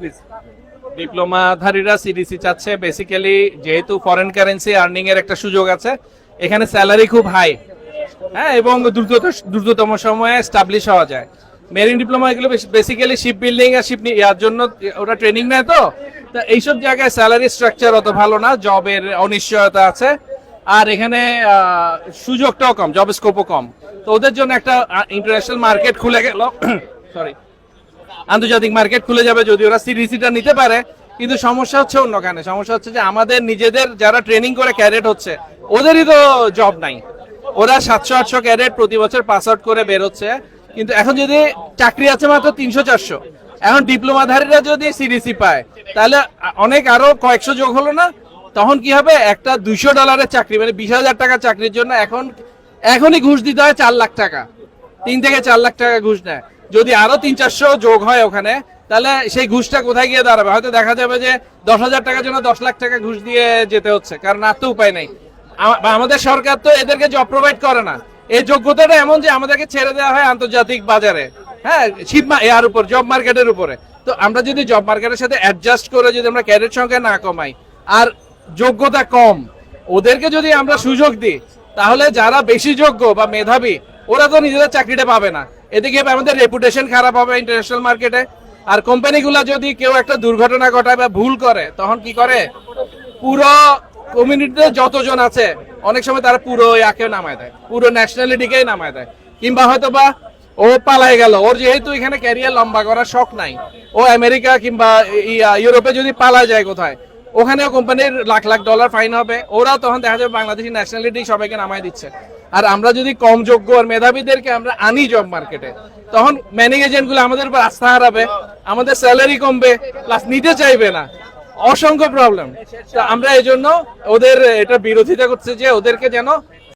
Please ডিপ্লোমাধারীরা CDC চাচ্ছে। Basically যেহেতু ফরেন কারেন্সি আর্নিং এর একটা সুযোগ আছে, এখানে স্যালারি খুব হাই হ্যাঁ এবং দ্রুত দ্রুততম সময়ে স্টাবলিশ হওয়া যায়। মেরিন ডিপ্লোমা এগুলো বেসিক্যালি শিপ বিল্ডিং আর শিপ ইয়ার জন্য ওরা ট্রেনিং নেয় তো? তা এইসব জায়গায় স্যালারি স্ট্রাকচার অত ভালো না জবের অনিশ্চয়তা আছে। আর এখানে সুযোগটাও কম জব স্কোপও কম। তো ওদের জন্য একটা ইন্টারন্যাশনাল মার্কেট খুলে গেল। সরি আন্তর্জাতিক মার্কেট খুলে যাবে যদি ওরা সিডিসিটা নিতে পারে। কিন্তু সমস্যা হচ্ছে অন্যখানে সমস্যা হচ্ছে যে আমাদের নিজেদের যারা ট্রেনিং করে ক্যারেট হচ্ছে, ওদেরই তো জব নাই। ওরা সাতশো, আটশো ক্যারেট প্রতি বছর পাস আউট করে বেরোচ্ছে কিন্তু এখন যদি চাকরি আছে মাত্র তিনশো, চারশো, এখন ডিপ্লোমাধারীরা যদি সিডিসি পায়, তাহলে অনেক আরও কয়েকশো যোগ হলো না? তখন কি হবে? একটা দুইশো ডলারের চাকরি মানে বিশ হাজার টাকা চাকরির জন্য এখন, এখনই ঘুষ দিতে হয় চার লাখ টাকা। তিন থেকে চার লাখ টাকা ঘুষ নেয় যদি আরও তিন, চারশো যোগ হয় ওখানে, তাহলে সেই ঘুষটা কোথায় গিয়ে দাঁড়াবে? হয়তো দেখা যাবে যে দশ হাজার টাকার জন্য দশ লাখ টাকা ঘুষ দিয়ে যেতে হচ্ছে, কারণ আর তো উপায় নেই। আমাদের সরকার তো এদেরকে জব প্রোভাইড করে না। এই যোগ্যতাটা এমন যে আমাদেরকে ছেড়ে দেওয়া হয় আন্তর্জাতিক বাজারে। হ্যাঁ শিপ এর উপর জব মার্কেটের উপরে। তো আমরা যদি জব মার্কেটের সাথে অ্যাডজাস্ট করে যদি আমরা ক্যাডেট সংখ্যা না কমাই, আর যোগ্যতা কম, ওদেরকে যদি আমরা সুযোগ দিই, তাহলে যারা বেশি যোগ্য বা মেধাবী ওরা তো নিজেদের চাকরিটা পাবে না। এদিকে আমাদের রেপুটেশন খারাপ হবে ইন্টারন্যাশনাল মার্কেটে আর কোম্পানিগুলো যদি কেউ একটা দুর্ঘটনা ঘটায় বা ভুল করে, তখন কি করে? পুরো কমিউনিটিতে যতজন আছে, অনেক সময় তারা পুরো ইয়াকে নামায় দেয়, পুরো ন্যাশনালিটিকেই নামায় দেয়। কিংবা হয়তো বা ও পালাই গেল, ওর যেহেতু এখানে ক্যারিয়ার লম্বা করার শখ নাই, ও আমেরিকা কিংবা ইউরোপে যদি পালা যায় কোথায়, ওখানেও কোম্পানির লাখ লাখ ডলার ফাইন হবে। ওরা তখন দেখা যাবে বাংলাদেশি ন্যাশনালিটি সবাইকে নামায় দিচ্ছে। আর আমরা যদি কম যোগ্য আর মেধাবীদেরকে আমরা আনি জব মার্কেটে তখন ম্যানিং এজেন্টগুলো আমাদের উপর আস্থা হারাবে, আমাদের স্যালারি কমবে প্লাস নিতে চাইবে না। অসংখ্য প্রবলেম আমরা এই জন্য ওদের, এটা বিরোধিতা করছে যে ওদেরকে যেন